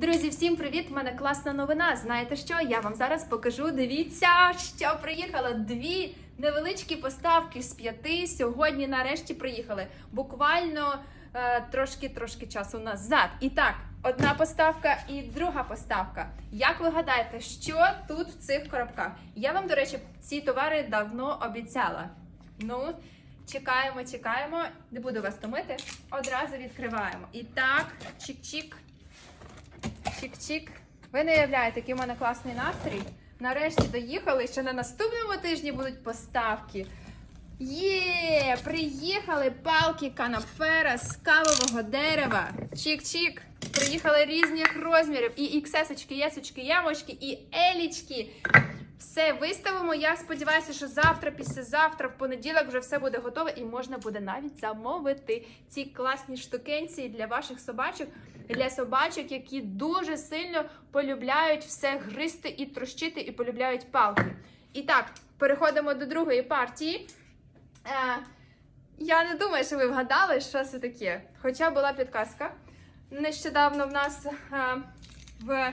Друзі, всім привіт! У мене класна новина. Знаєте що? Я вам зараз покажу. Дивіться, що приїхало. Дві невеличкі поставки з п'яти. Сьогодні нарешті приїхали. Буквально е, трошки-трошки часу назад. І так, одна поставка і друга поставка. Як ви гадаєте, що тут в цих коробках? Я вам, до речі, ці товари давно обіцяла. Ну, чекаємо, чекаємо. Не буду вас томити. Одразу відкриваємо. І так, чик-чик. Чик-чик. Ви не уявляєте, який у мене класний настрій. Нарешті доїхали. Ще на наступному тижні будуть поставки. Є, приїхали палки канафера з кавового дерева. Чик-чик. Приїхали різних розмірів. І XS-очки, єсочки, ямочки, і елічки. Все виставимо. Я сподіваюся, що завтра, післязавтра, в понеділок вже все буде готове і можна буде навіть замовити ці класні штукенції для ваших собачок, для собачок, які дуже сильно полюбляють все гризти і трощити, і полюбляють палки. І так, переходимо до другої партії. Е, я не думаю, що ви вгадали, що це таке. Хоча була підказка. Нещодавно в нас е, в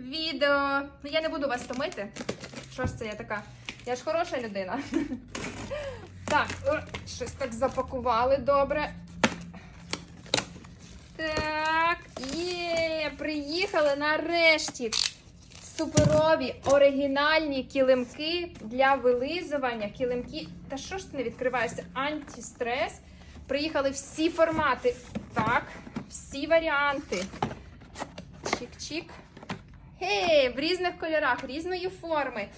відео. Я не буду вас томити. Що ж це я така? Я ж хороша людина. Так, щось так запакували добре. Так, є, приїхали нарешті. Суперові оригінальні килимки для вилизування. Килимки. Та що ж ти не відкриваєшся? Антистрес. Приїхали всі формати. Так, всі варіанти. Чик-чик. Гей, в різних кольорах, різної форми.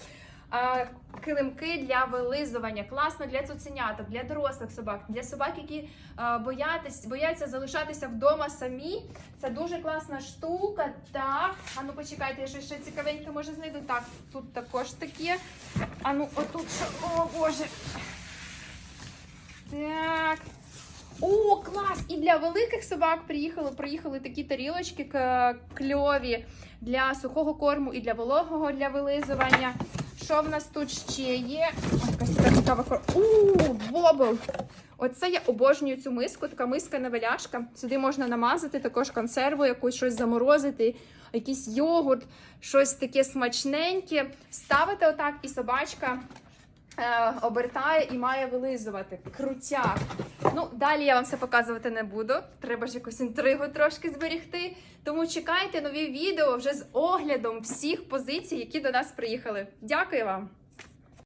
Килимки для вилизування. Класно для цуценяток, для дорослих собак, для собак, які а, боятись, бояться залишатися вдома самі. Це дуже класна штука. Так, а ну почекайте, я щось ще цікавеньке може знайду. Так, тут також таке. А ну, отут ще, о Боже. Так. Клас! І для великих собак приїхали, приїхали такі тарілочки кльові для сухого корму і для вологого для вилизування. Що в нас тут ще є? Ой, якась така цікава кор... У, бобл! Оце я обожнюю цю миску, така миска невеляшка. Сюди можна намазати також консерву, якусь щось заморозити, якийсь йогурт, щось таке смачненьке. Ставите отак, і собачка обертає і має вилизувати. Крутяк. Ну, далі я вам все показувати не буду. Треба ж якусь інтригу трошки зберігти. Тому чекайте нові відео вже з оглядом всіх позицій, які до нас приїхали. Дякую вам!